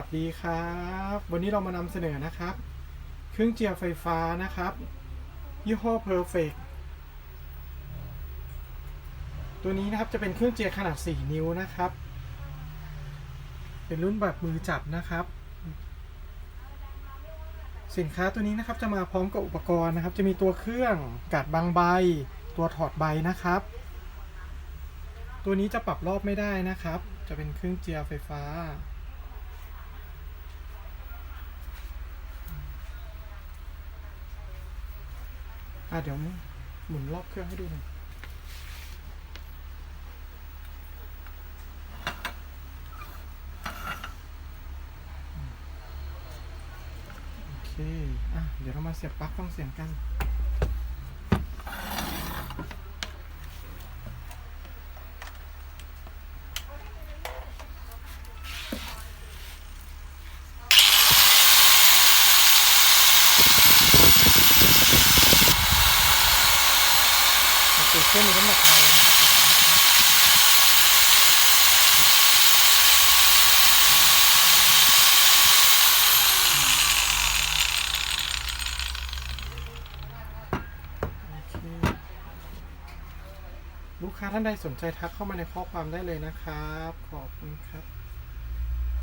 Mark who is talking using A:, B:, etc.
A: สวัสดีครับ วันนี้เรามานำเสนอนะครับ เครื่องเจียไฟฟ้านะครับ ยี่ห้อ Perfect ตัวนี้นะครับจะเป็นเครื่องเจียขนาด 4 นิ้วนะครับ เป็นรุ่นแบบมือจับนะครับ สินค้าตัวนี้นะครับจะมาพร้อมกับอุปกรณ์นะครับ จะมีตัวเครื่องกาดบางใบ ตัวถอดใบนะครับ ตัวนี้จะปรับรอบไม่ได้นะครับ จะเป็นเครื่องเจียไฟฟ้า อะเดี๋ยวหมุนรอบเครื่องให้ดูหน่อยโอเคอะเดี๋ยวเรามาเสียบปลั๊กฟังเสียงกัน โอเคเครื่องมีน้ำหนักเบานะครับโอเคลูกค้าท่านใดสนใจทักเข้ามาในข้อความได้เลยนะครับ ขอบคุณครับ